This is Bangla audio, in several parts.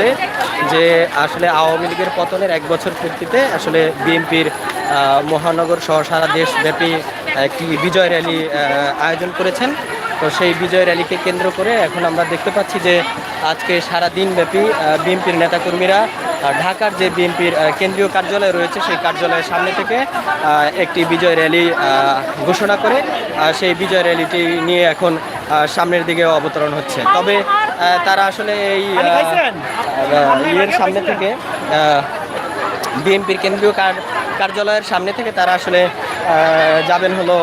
মুহূর্তে যে আসলে আওয়ামী লীগের পতনের এক বছর পূর্তিতে আসলে বিএনপির মহানগর সহ সারা দেশব্যাপী একটি বিজয় র্যালি আয়োজন করেছেন। তো সেই বিজয় র্যালিকে কেন্দ্র করে এখন আমরা দেখতে পাচ্ছি যে আজকে সারা দিনব্যাপী বিএনপির নেতাকর্মীরা ঢাকার যে বিএনপির কেন্দ্রীয় কার্যালয় রয়েছে সেই কার্যালয়ের সামনে থেকে একটি বিজয় র্যালি ঘোষণা করে সেই বিজয় র্যালিটি নিয়ে এখন সামনের দিকে অবতরণ হচ্ছে। তবে তারা আসলে এই ইয়ের সামনে থেকে বিএনপির কেন্দ্রীয় কার- কার্যালয়ের সামনে থেকে তারা আসলে যাবেন হলো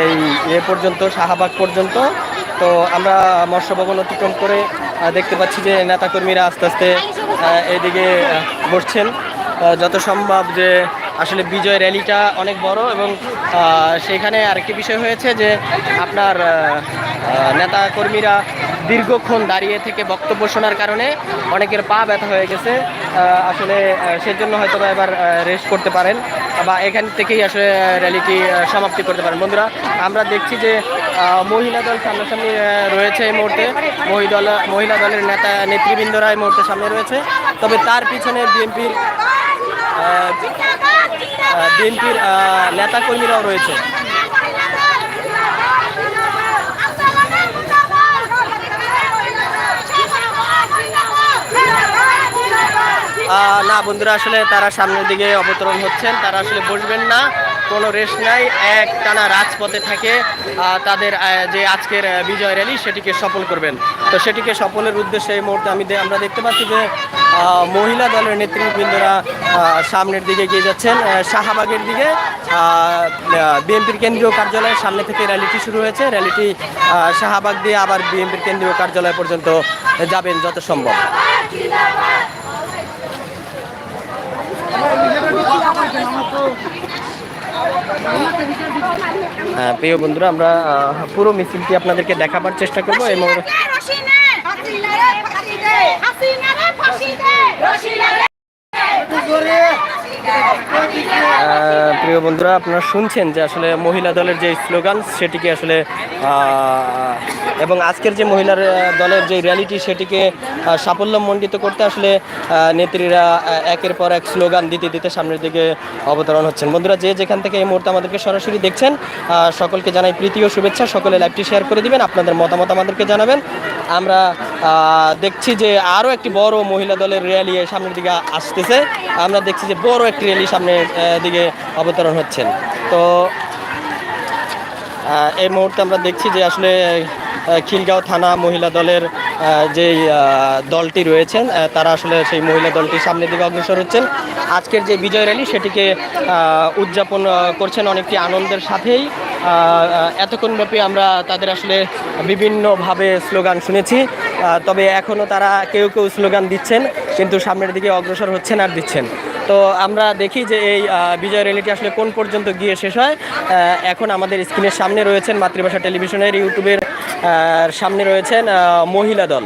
এই এ পর্যন্ত শাহবাগ পর্যন্ত। তো আমরা মৎস্য ভবন অতিক্রম করে দেখতে পাচ্ছি যে নেতাকর্মীরা আস্তে আস্তে এদিকে বসছেন। যত সম্ভব যে আসলে বিজয় র্যালিটা অনেক বড় এবং সেখানে আরেকটি বিষয় হয়েছে যে আপনার আহ, নেতাকর্মীরা দীর্ঘক্ষণ দাঁড়িয়ে থেকে বক্তব্য শোনার কারণে অনেকের পা ব্যথা হয়ে গেছে। আসলে সেজন্য হয়তো বা এবার রেস্ট করতে পারেন বা এখান থেকেই আসলে র্যালিটি সমাপ্তি করতে পারেন। বন্ধুরা, আমরা দেখছি যে মহিলা দল সামনাসামনি রয়েছে এই মুহূর্তে। মহিলা দল, মহিলা দলের নেতা, নেতৃবৃন্দরা এই মুহূর্তে সামনে রয়েছে। তবে তার পিছনে বিএনপির বিএনপির নেতাকর্মীরাও রয়েছে। না, বন্ধুরা, আসলে তারা সামনের দিকে অবতরণ হচ্ছেন। তারা আসলে বসবেন না, কোনো রেস্ট নাই, এক টানা রাজপথে থাকে তাদের যে আজকের বিজয় র্যালি সেটিকে সফল করবেন। তো সেটিকে সফলের উদ্দেশ্যে এই মুহূর্তে আমি আমরা দেখতে পাচ্ছি যে মহিলা দলের নেতৃবৃন্দরা সামনের দিকে এগিয়ে যাচ্ছেন। শাহবাগের দিকে বিএনপির কেন্দ্রীয় কার্যালয়ের সামনে থেকে র্যালিটি শুরু হয়েছে। র্যালিটি শাহবাগ দিয়ে আবার বিএনপির কেন্দ্রীয় কার্যালয় পর্যন্ত যাবেন যত সম্ভব হ্যাঁ, প্রিয় বন্ধুরা আমরা পুরো মিছিলটি আপনাদেরকে দেখাবার চেষ্টা করব এবং প্রিয় বন্ধুরা আপনারা শুনছেন যে আসলে মহিলা দলের যে স্লোগান সেটিকে আসলে এবং আজকের যে মহিলার দলের যে র্যালিটি সেটিকে আহ, সাফল্যমণ্ডিত করতে আসলে নেত্রীরা একের পর এক স্লোগান দিতে দিতে সামনের দিকে অবতরণ হচ্ছেন। বন্ধুরা যে যেখান থেকে এই মুহূর্তে আমাদেরকে সরাসরি দেখছেন সকলকে জানাই প্রীতি ও শুভেচ্ছা। সকলে লাইভটি শেয়ার করে দিবেন। আপনাদের মতামত আমাদেরকে জানাবেন। আমরা দেখছি যে আরও একটি বড় মহিলা দলের র্যালি সামনের দিকে আসতেছে। আমরা দেখছি যে বড় একটি র্যালি সামনের দিকে অবতরণ হচ্ছেন। তো এই মুহূর্তে আমরা দেখছি যে আসলে খিলগাঁও থানা মহিলা দলের যেই দলটি রয়েছেন তারা আসলে সেই মহিলা দলটির সামনের দিকে অগ্রসর হচ্ছেন। আজকের যে বিজয় র্যালি সেটিকে উদযাপন করছেন অনেকটি আনন্দের সাথেই। আহ, আহ, এতক্ষণ ব্যাপী আমরা তাদের আসলে বিভিন্নভাবে স্লোগান শুনেছি। তবে এখনও তারা কেউ কেউ স্লোগান দিচ্ছেন, কিন্তু সামনের দিকে অগ্রসর হচ্ছেন আর দিচ্ছেন। তো আমরা দেখি যে এই বিজয় র্যালিটি আসলে কোন পর্যন্ত গিয়ে শেষ হয়। এখন আমাদের স্ক্রিনের সামনে রয়েছেন মাতৃভাষা টেলিভিশনের ইউটিউবের সামনে রয়েছেন মহিলা দল।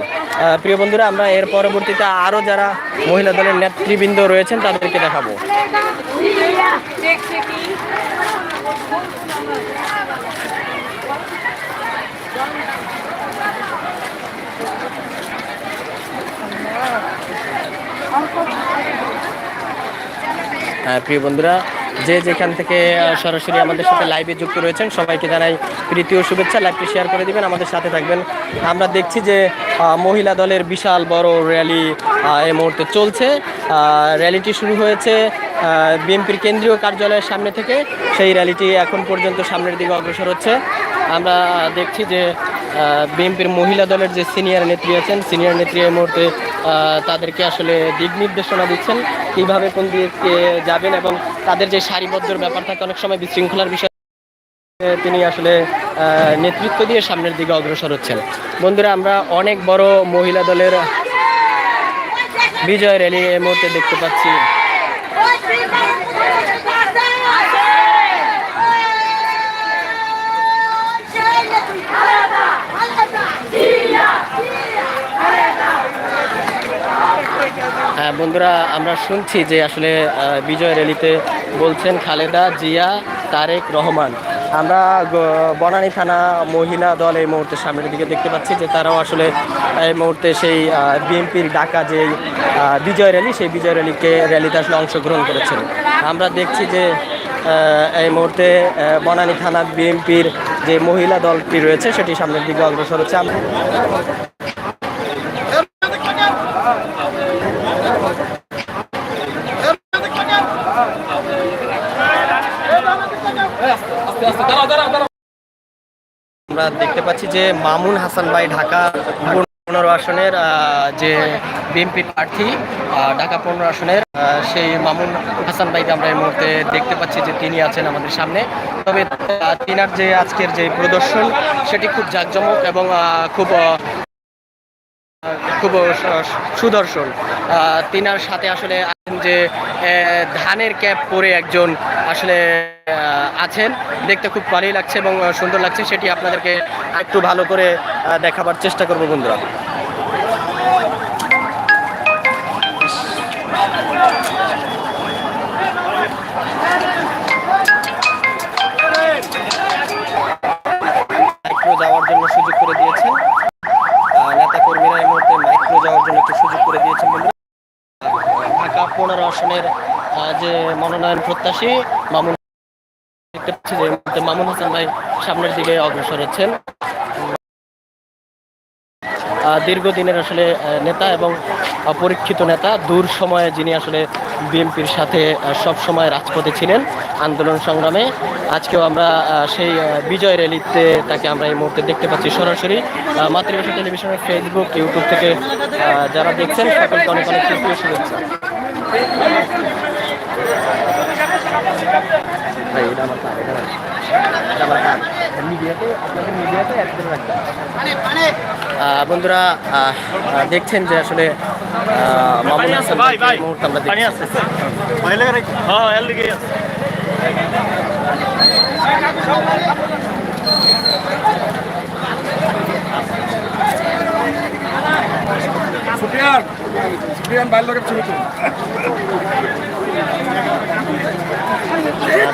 প্রিয় বন্ধুরা, আমরা এর পরবর্তীতে আরও যারা মহিলা দলের নেতৃবৃন্দ রয়েছেন, তাদেরকে দেখাবো। প্রিয় বন্ধুরা, যে যেখান থেকে সরাসরি আমাদের সাথে লাইভে যুক্ত রয়েছেন, সবাইকে জানাই প্রীতি ও শুভেচ্ছা। লাইভটি শেয়ার করে দিবেন, আমাদের সাথে থাকবেন। আমরা দেখছি যে মহিলা দলের বিশাল বড় র্যালি এই মুহূর্তে চলছে। র্যালিটি শুরু হয়েছে বিএনপির কেন্দ্রীয় কার্যালয়ের সামনে থেকে। সেই র্যালিটি এখন পর্যন্ত সামনের দিকে অগ্রসর হচ্ছে। আমরা দেখছি যে বিএনপির মহিলা দলের যে সিনিয়র নেত্রী আছেন সিনিয়র নেত্রী এই মুহূর্তে তাদেরকে আসলে দিক নির্দেশনা দিচ্ছেন। কীভাবে কোন দিকে যাবেন এবং তাদের যে সারিবদ্ধর ব্যাপার থাকে অনেক সময় বিশৃঙ্খলার বিষয় তিনি আসলে নেতৃত্ব দিয়ে সামনের দিকে অগ্রসর হচ্ছেন। বন্ধুরা, আমরা অনেক বড় মহিলা দলের বিজয় র্যালি এই মুহূর্তে দেখতে পাচ্ছি। বন্ধুরা, আমরা শুনছি যে আসলে বিজয় র্যালিতে বলছেন খালেদা জিয়া, তারেক রহমান। আমরা বনানী থানা মহিলা দল এই মুহূর্তে সামনের দিকে দেখতে পাচ্ছি যে তারাও আসলে এই মুহূর্তে সেই বিএনপির ডাকা যে বিজয় র্যালি, সেই বিজয় র্যালিকে, র্যালিতে আসলে অংশগ্রহণ করেছেন। আমরা দেখছি যে এই মুহূর্তে বনানী থানা বিএনপির যে মহিলা দলটি রয়েছে, সেটি সামনের দিকে অগ্রসর হচ্ছে। আমরা দেখতে পাচ্ছি যে মামুন হাসান ভাই ঢাকা পনেরো আসনের যে বিএনপি প্রার্থী ঢাকা পনেরো আসনের সেই মামুন হাসান ভাইকে আমরা এই মুহূর্তে দেখতে পাচ্ছি যে তিনি আছেন আমাদের সামনে। তবে তিনার যে আজকের যে প্রদর্শন, সেটি খুব জাঁকজমক এবং খুব খুব সুদর্শন। তিনার সাথে আসলে যে ধানের ক্যাপ পরে একজন আসলে আছেন। দেখতে খুব ভালোই লাগছে এবং সুন্দর লাগছে। সেটি আপনাদেরকে একটু ভালো করে দেখাবার চেষ্টা করব বন্ধুরা। হচ্ছেন দীর্ঘদিনের আসলে নেতা এবং আহ, পরীক্ষিত নেতা দূর সময়ে যিনি আসলে বিএনপির সাথে সব সময় রাজপথে ছিলেন আন্দোলন সংগ্রামে। আজকেও আমরা সেই বিজয় র্যালিতে তাকে আমরা এই মুহূর্তে দেখতে পাচ্ছি সরাসরি। মাতৃভাষা টেলিভিশনের ফেসবুক ইউটিউব থেকে যারা দেখছেন সকলকে অনেক অনেক শুভেচ্ছা। ভাই, এটা আমার কাজ, এটা আমার কাজ। এটা আমার কাজ। মিডিয়াতে আপনাদের মিডিয়াতে অ্যাড করে রাখবেন আহ, বন্ধুরা দেখছেন যে আসলে মামুন হাসান মুহূর্তে আমরা হ্যাঁ সুফিয়ান সুফিয়ান বাইর লোকের ছবি Obrigado.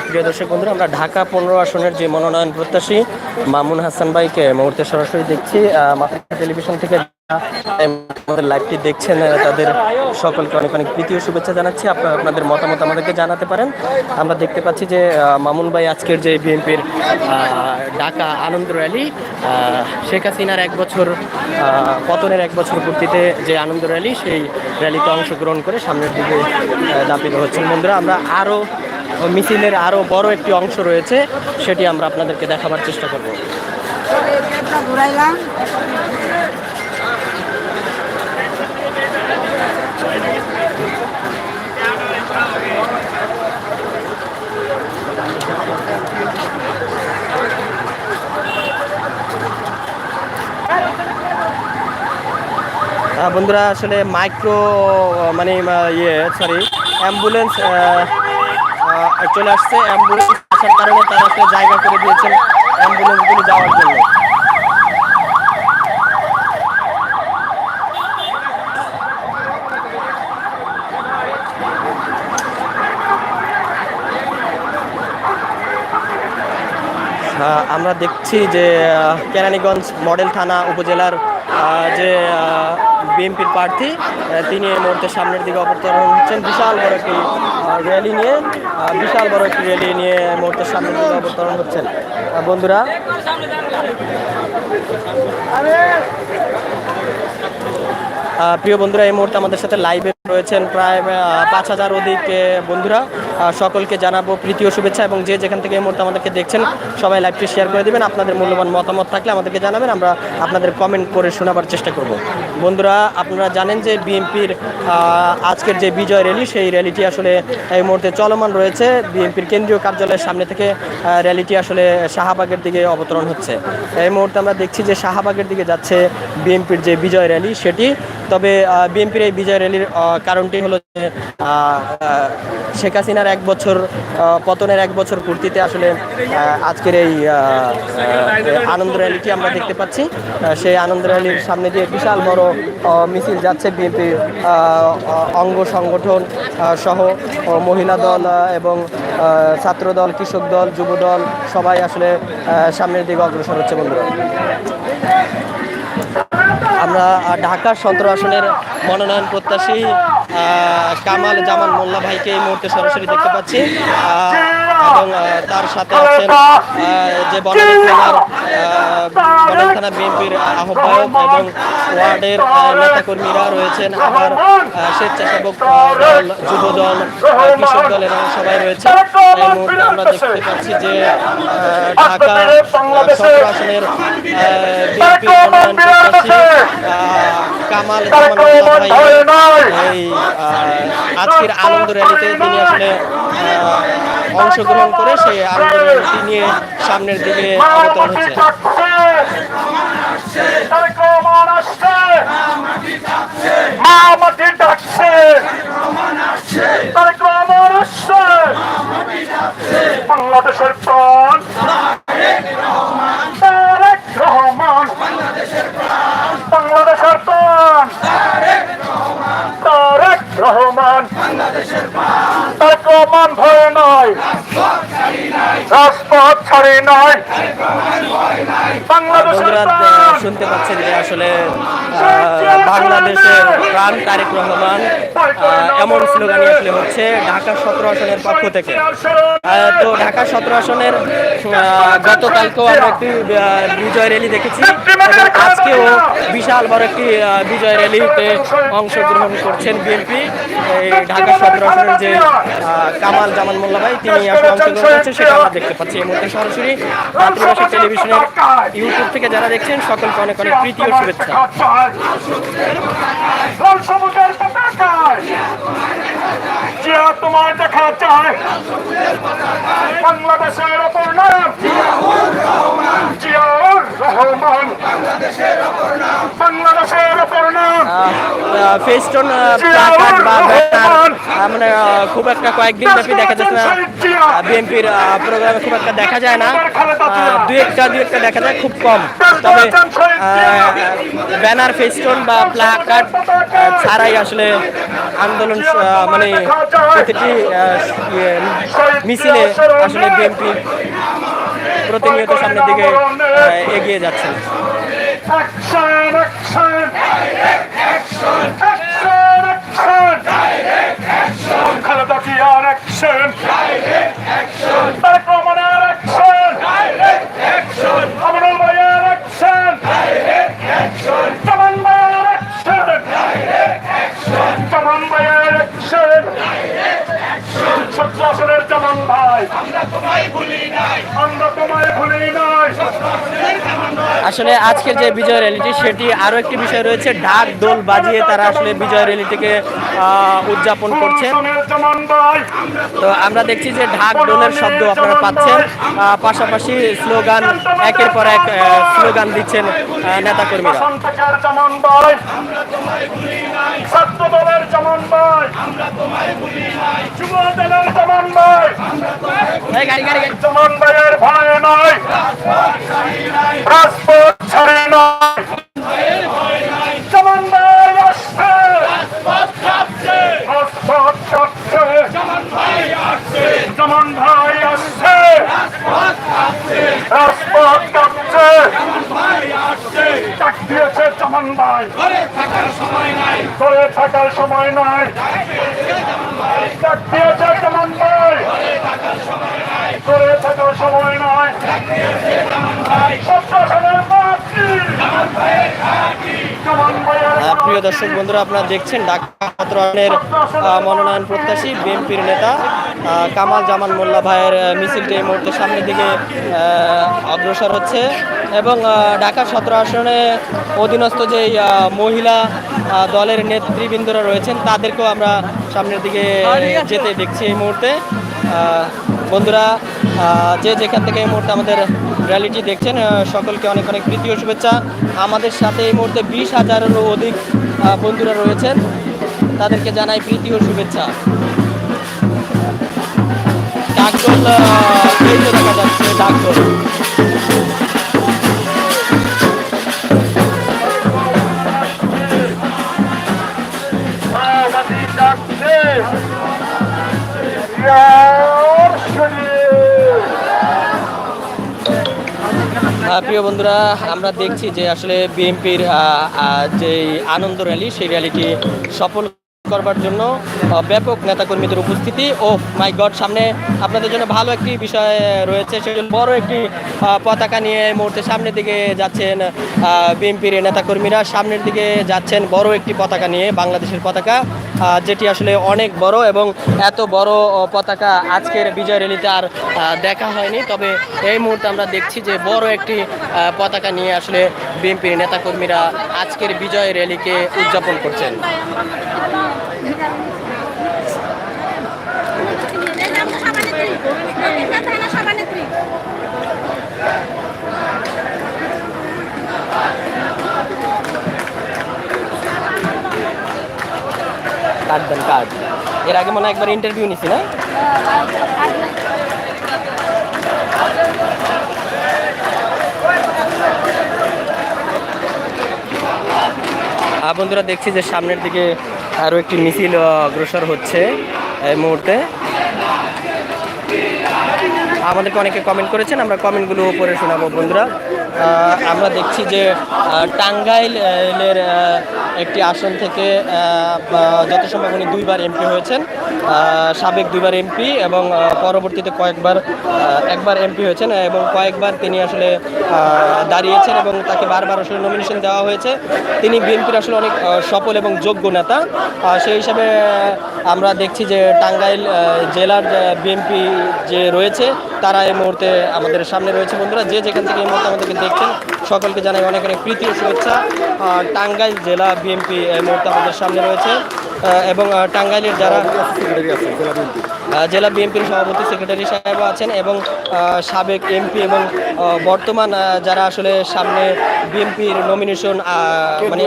প্রিয় দর্শক বন্ধুরা, আমরা ঢাকা পনেরো আসনের যে মনোনয়ন প্রত্যাশী মামুন হাসান ভাইকে মুহূর্তে সরাসরি দেখছি। মাতৃভূমি টেলিভিশন থেকে আমাদের লাইভটি দেখছেন তাদের সকলকে অনেক অনেক প্রীতি ও শুভেচ্ছা জানাচ্ছি। আপনারা আপনাদের মতামত আমাদেরকে জানাতে পারেন। আমরা দেখতে পাচ্ছি যে মামুন ভাই আজকের যে বিএনপির ঢাকা আনন্দ র্যালি শেখ হাসিনার এক বছর পতনের এক বছর পূর্তিতে যে আনন্দ র্যালি, সেই র্যালিতে অংশগ্রহণ করে সামনের দিকে দাপিত হচ্ছেন। বন্ধুরা, আমরা আরও মিছিলের আরও বড় একটি অংশ রয়েছে, সেটি আমরা আপনাদেরকে দেখাবার চেষ্টা করব। বন্ধুরা, আসলে মাইক্রো মানে ইয়ে সরি অ্যাম্বুলেন্স চলে আসছে অ্যাম্বুলেন্স আসার কারণে তারা আসলে জায়গা করে দিয়েছেন অ্যাম্বুলেন্সগুলি যাওয়ার জন্য। আমরা দেখছি যে কেরানীগঞ্জ মডেল থানা উপজেলার যে বিএনপির প্রার্থী তিনি এই মুহূর্তে সামনের দিকে অবতরণ হচ্ছেন বিশাল বড় একটি র্যালি নিয়ে বিশাল বড় একটি র্যালি নিয়ে এই মুহূর্তে সামনের দিকে অবতরণ হচ্ছেন বন্ধুরা প্রিয় বন্ধুরা, এই মুহূর্তে আমাদের সাথে লাইভে রয়েছেন প্রায় পাঁচ হাজার অধিক বন্ধুরা। সকলকে জানাব প্রীতি ও শুভেচ্ছা এবং যে যেখান থেকে এই মুহূর্তে আমাদেরকে দেখছেন, সবাই লাইভটি শেয়ার করে দেবেন। আপনাদের মূল্যবান মতামত থাকলে আমাদেরকে জানাবেন, আমরা আপনাদের কমেন্ট করে শোনাবার চেষ্টা করব। বন্ধুরা, আপনারা জানেন যে বিএনপির আজকের যে বিজয় র্যালি সেই র্যালিটি আসলে এই মুহূর্তে চলমান রয়েছে। বিএনপির কেন্দ্রীয় কার্যালয়ের সামনে থেকে র্যালিটি আসলে শাহবাগের দিকে অবতরণ হচ্ছে। এই মুহূর্তে আমরা দেখছি যে শাহবাগের দিকে যাচ্ছে বিএনপির যে বিজয় র্যালি সেটি। তবে বিএনপির এই বিজয় র্যালির কারণটি হলো যে শেখ হাসিনার এক বছর পতনের এক বছর পূর্তিতে আসলে আজকের এই আনন্দ র্যালিটি আমরা দেখতে পাচ্ছি। সেই আনন্দ র্যালির সামনে দিয়ে বিশাল বড় মিছিল যাচ্ছে বিএনপি অঙ্গ সংগঠন সহ মহিলা দল এবং ছাত্র দল, কৃষক দল, যুব দল, সবাই আসলে সামনের দিকে অগ্রসর হচ্ছে বন্ধুরা। আমরা ঢাকার ঢাকা সতেরো আসনের মনোনয়ন প্রত্যাশী কামাল জামান মোল্লা ভাইকে এই মুহূর্তে সরাসরি দেখতে পাচ্ছি। এবং তার সাথে আছেন যে বনানী বনানী থানা বিএনপির আহ্বায়ক এবং ওয়ার্ডের নেতাকর্মীরা রয়েছেন। আবার স্বেচ্ছাসেবক দল যুব দল কৃষক দল, এরা সবাই রয়েছে। এই মুহূর্তে আমরা দেখতে পাচ্ছি যে ঢাকা সতেরো আসনের কামাল জামান মোল্লা ভাই এই আজকের আনন্দ র্যালিতে তিনি আসলে অংশগ্রহণ করে সেই আনন্দ র্যালিটি নিয়ে সামনের দিকে অবতরণ হচ্ছে ডাকছে বাংলাদেশের প্রাণ ছাড়ি নয়। শুনতে পাচ্ছেন যে আসলে বাংলাদেশের প্রাণ তারেক রহমান এমন স্লোগানই আসলে হচ্ছে ঢাকা সতেরো আসনের পক্ষ থেকে। তো ঢাকা সতেরো আসনের গতকালকেও আমরা একটি বিজয় র্যালি দেখেছি। এবং আজকেও বিশাল বড় একটি বিজয় র্যালিতে অংশগ্রহণ করছেন বিএনপি। এই ঢাকা সতেরো আসনের যে কামাল জামান মোল্লা ভাই তিনি আসলে অংশগ্রহণ করছেন সেটা আমরা দেখতে পাচ্ছি। এই মুহূর্তে সরাসরি মাতৃভাষা টেলিভিশনের ইউটিউব থেকে যারা দেখছেন সকলকে অনেক অনেক প্রীতি ও শুভেচ্ছা। জিয়া তোমার দেখা চায় বাংলাদেশের অপর নাম জিয়াউর রহমান। বাংলাদেশের অপর নাম। ফেস্টন বা ব্যানার মানে খুব একটা কয়েকদিন ব্যাপী দেখা যাচ্ছে না। বিএনপির প্রোগ্রামে খুব একটা দেখা যায় না। দুই একটা দুই একটা দেখা যায় খুব কম। তবে ব্যানার ফেস্টন বা প্লাকার্ড ছাড়াই আসলে আন্দোলন মানে প্রতিটি ইয়ে, মিছিলে আসলে বিএনপি প্রতিনিয়ত সামনের দিকে এগিয়ে যাচ্ছে। Action, action! Action, action! Khaleda জিয়ার action! তারেক রহমানের action! আমিনুল ভাইয়ের action! জামান ভাইয়ের action! জামান ভাইয়ের action! সত্রাসনের জামান ভাই আসলে আজকের যে বিজয় র্যালিটি, সেটি আরও একটি বিষয় রয়েছে, ঢাক দোল বাজিয়ে তারা আসলে বিজয় র্যালিটিকে উদযাপন ভাই তো আমরা দেখছি যে ঢাক দোলের শব্দ আপনারা পাচ্ছেন। পাশাপাশি স্লোগান, একের পর এক স্লোগান দিচ্ছেন নেতাকর্মীরা। ছাত্র দলের ভাই যুব দলের ভাই জামান ভাইয়ের ভয় নয়, রাজপথ ছাড়ে নয়। কাঁপছে জামান ভাই আসছে রাজপথ ডাক দিয়েছে জামান ভাই করে থাকার সময় নাই। ডাক দিয়েছে জামান ভাই করে থাকার সময় নয় সন্ত্রাসনের মাতৃ জামান ভাইয়ের আহ, প্রিয় দর্শক বন্ধুরা, আপনারা দেখছেন ঢাকা সতেরোনের মনোনয়ন প্রত্যাশী বিএনপির নেতা কামাল জামান মোল্লা ভাইয়ের মিছিলটি এই মুহূর্তে সামনের দিকে অগ্রসর হচ্ছে এবং ঢাকা সতেরো আসনে অধীনস্থ যে মহিলা দলের নেতৃবৃন্দরা রয়েছেন, তাদেরকেও আমরা সামনের দিকে যেতে দেখছি এই মুহূর্তে। বন্ধুরা যে যেখান থেকে এই মুহূর্তে আমাদের র্যালিটি দেখছেন সকলকে অনেক অনেক প্রীতি শুভেচ্ছা। আমাদের সাথে এই মুহূর্তে বিশ হাজারেরও অধিক বন্ধুরা রয়েছেন। তাদেরকে জানাই প্রীতি শুভেচ্ছা। ডাকদোল দেখা যাচ্ছে প্রিয় বন্ধুরা আমরা দেখছি যে আসলে বিএনপির যে আনন্দ র্যালি সেই র্যালিটি সফল করবার জন্য ব্যাপক নেতাকর্মীদের উপস্থিতি। ও মাই গড সামনে আপনাদের জন্য ভালো একটি বিষয় রয়েছে, সেই জন্য বড় একটি পতাকা নিয়ে এই মুহূর্তে সামনের দিকে যাচ্ছেন বিএনপির নেতাকর্মীরা। সামনের দিকে যাচ্ছেন বড় একটি পতাকা নিয়ে, বাংলাদেশের পতাকা যেটি আসলে অনেক বড় এবং এত বড় পতাকা আজকের বিজয় র্যালিতে আর দেখা হয়নি। তবে এই মুহূর্তে আমরা দেখছি যে বড় একটি পতাকা নিয়ে আসলে বিএনপির নেতাকর্মীরা আজকের বিজয় র্যালিকে উদযাপন করছেন। কার্ড দেন এর আগে মনে হয় একবার ইন্টারভিউ নিছি না? বন্ধুরা দেখছি যে সামনের দিকে আরও একটি মিছিল অগ্রসর হচ্ছে এই মুহূর্তে। আমাদেরকে অনেকে কমেন্ট করেছেন, আমরা কমেন্টগুলো উপরে শোনাবো বন্ধুরা। আমরা দেখছি যে টাঙ্গাইলের একটি আসন থেকে যত সম্ভব উনি দুইবার এমপি হয়েছেন সাবেক দুইবার এমপি এবং পরবর্তীতে কয়েকবার একবার এমপি হয়েছেন এবং কয়েকবার তিনি আসলে দাঁড়িয়েছেন এবং তাকে বারবার আসলে নমিনেশন দেওয়া হয়েছে। তিনি বিএনপির আসলে অনেক সফল এবং যোগ্য নেতা। সেই হিসাবে আমরা দেখছি যে, টাঙ্গাইল জেলার বিএনপি যে রয়েছে, তারা এই মুহূর্তে আমাদের সামনে রয়েছে। বন্ধুরা, যে যেখান থেকে এই মুহূর্তে আমাদেরকে দেখছেন। সকলকে জানাই অনেক অনেক প্রীতি শুভেচ্ছা। টাঙ্গাইল জেলা বিএনপি এই আমাদের সামনে রয়েছে। এবং টাঙ্গাইলের যারা জেলা বিএনপির সভাপতি সেক্রেটারি সাহেব আছেন এবং সাবেক এমপি এবং বর্তমান যারা আসলে সামনে বিএনপির নমিনেশন মানে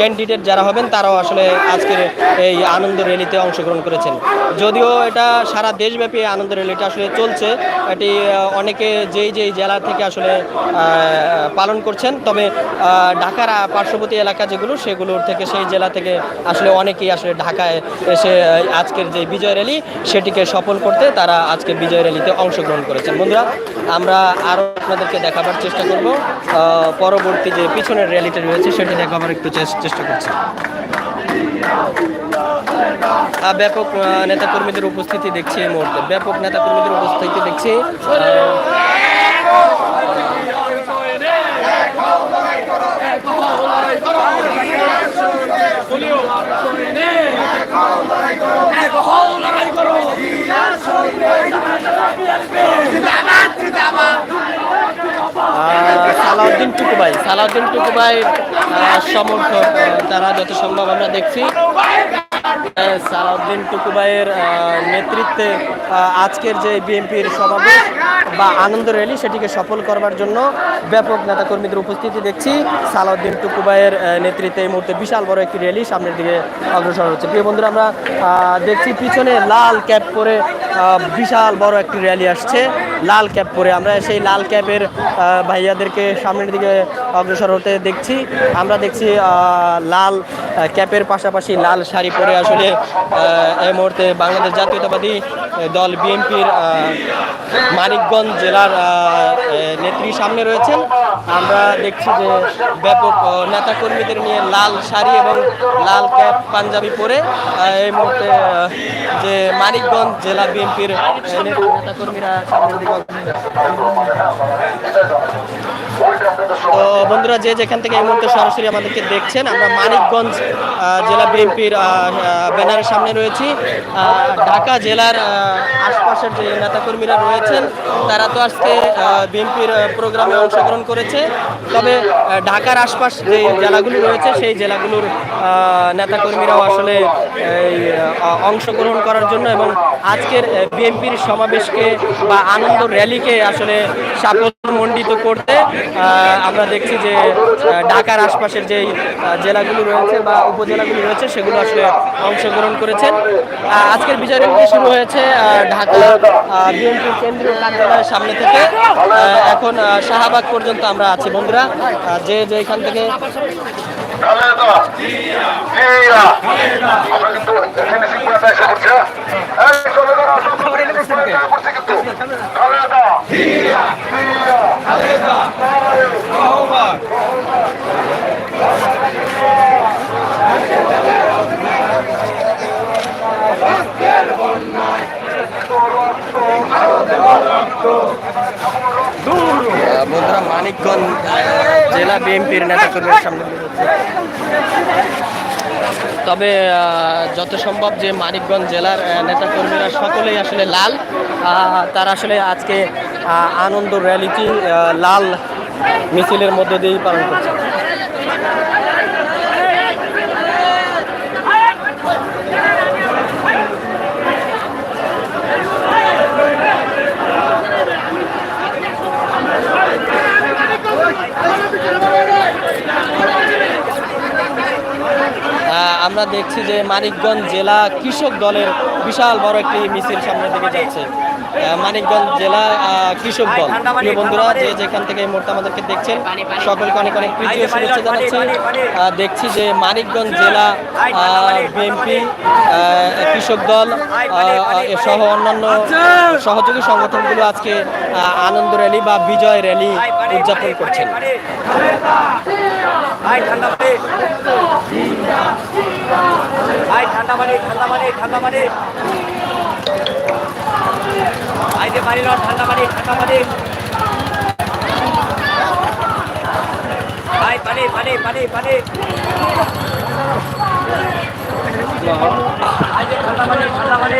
ক্যান্ডিডেট যারা হবেন, তারাও আসলে আজকের এই আনন্দ র্যালিতে অংশগ্রহণ করেছেন। যদিও এটা সারা দেশব্যাপী আনন্দ র্যালিটা আসলে চলছে, এটি অনেকে যেই যেই জেলা থেকে আসলে পালন করছেন, তবে ঢাকার পার্শ্ববর্তী এলাকা যেগুলো, সেগুলোর থেকে, সেই জেলা থেকে আসলে অনেকেই আসলে ঢাকায় এসে আজকের যে বিজয় র্যালি সেটিকে সফল করতে তারা আজকে বিজয় র্যালিতে অংশগ্রহণ করেছেন। বন্ধুরা, আমরা আরও আপনাদেরকে দেখাবার চেষ্টা করব। পরবর্তী যে পিছনের র্যালিটা রয়েছে সেটি দেখাবার একটু চেষ্টা করছি। ব্যাপক নেতাকর্মীদের উপস্থিতি দেখছি এই মুহূর্তে। ব্যাপক নেতাকর্মীদের উপস্থিতি দেখছি। আহ, টুকু ভাই সালাউদ্দিন টুকু ভাই সমর্থক তারা যত সম্ভব আমরা দেখছি। সালাউদ্দিন টুকুবাইয়ের নেতৃত্বে আজকের যে বিএনপির সমাবেশ বা আনন্দ র্যালি, সেটিকে সফল করবার জন্য ব্যাপক নেতাকর্মীদের উপস্থিতি দেখছি। সালাউদ্দিন টুকুবাইয়ের নেতৃত্বে এই মুহূর্তে বিশাল বড় একটি র্যালি সামনের দিকে অগ্রসর হচ্ছে। প্রিয় বন্ধুরা, আমরা দেখছি পিছনে লাল ক্যাপ পরে বিশাল বড় একটি র্যালি আসছে। লাল ক্যাপ পরে আমরা সেই লাল ক্যাপের ভাইয়াদেরকে সামনের দিকে অগ্রসর হতে দেখছি। আমরা দেখছি লাল ক্যাপের পাশাপাশি লাল শাড়ি পরে আসলে এই মুহূর্তে বাংলাদেশ জাতীয়তাবাদী দল বিএনপির মানিকগঞ্জ জেলার নেত্রী সামনে রয়েছেন। আমরা দেখছি যে ব্যাপক নেতাকর্মীদের নিয়ে লাল শাড়ি এবং লাল ক্যাপ পাঞ্জাবি পরে এই মুহূর্তে যে মানিকগঞ্জ জেলা বিএনপির তো বন্ধুরা, যে যেখান থেকে এই মুহূর্তে সরাসরি আমাদেরকে দেখছেন, আমরা মানিকগঞ্জ জেলা বিএনপির ব্যানারের সামনে রয়েছি। ঢাকা জেলার আশপাশের যে নেতাকর্মীরা রয়েছেন, তারা তো আজকে বিএনপির প্রোগ্রামে অংশগ্রহণ করেছে। তবে ঢাকার আশপাশ যে জেলাগুলি রয়েছে, সেই জেলাগুলোর নেতাকর্মীরাও আসলে অংশগ্রহণ করার জন্য এবং আজকের বিএনপির সমাবেশকে বা আনন্দ র্যালিকে আসলে সাফল্যমণ্ডিত করতে আমরা দেখছি যে ঢাকার আশপাশের যেই জেলাগুলো রয়েছে বা উপজেলাগুলো রয়েছে, সেগুলো আসলে অংশগ্রহণ করেছেন। আজকের বিজয় র্যালিটি শুরু হয়েছে ঢাকা বিএনপির কেন্দ্রীয় কার্যালয়ের সামনে থেকে। এখন শাহবাগ পর্যন্ত আমরা আছি বন্ধুরা। যে যে এখান থেকে খালেদা জিয়া আমরা কিন্তু এখানে সিংহটা এসে পড়ছে এই চলে যারা সব করছে কিন্তু খালেদা জিয়া খালেদা আহ, বন্ধুরা মানিকগঞ্জ জেলা বিএনপির নেতাকর্মীর সামনে তবে যত সম্ভব যে মানিকগঞ্জ জেলার নেতাকর্মীরা সকলেই আসলে লাল তার আসলে আজকে আনন্দ র্যালিটি লাল মিছিলের মধ্য দিয়েই পালন করছে। আমরা দেখছি যে মানিকগঞ্জ জেলা কৃষক দলের বিশাল বড় একটি মিছিল সামনের দিকে যাচ্ছে। মানিকগঞ্জ জেলা কৃষক দল। প্রিয় বন্ধুরা, যে যেখান থেকে এই মুহূর্তে আমাদেরকে দেখছেন, সকলকে অনেক অনেক প্রীতি ও শুভেচ্ছা জানাচ্ছি। দেখছি যে মানিকগঞ্জ জেলা বিএনপি কৃষক দল সহ অন্যান্য সহযোগী সংগঠনগুলো আজকে আনন্দ র্যালি বা বিজয় র্যালি উদযাপন করছেন। ঠান্ডা মানে ঠান্ডা মানে ঠান্ডা মানে ঠান্ডা বাড়ি ভাই যে পানি, ঠান্ডা ঠান্ডা মানে ভাই, পানি পানি পানি পানি। ঠান্ডা মানে ঠান্ডা মানে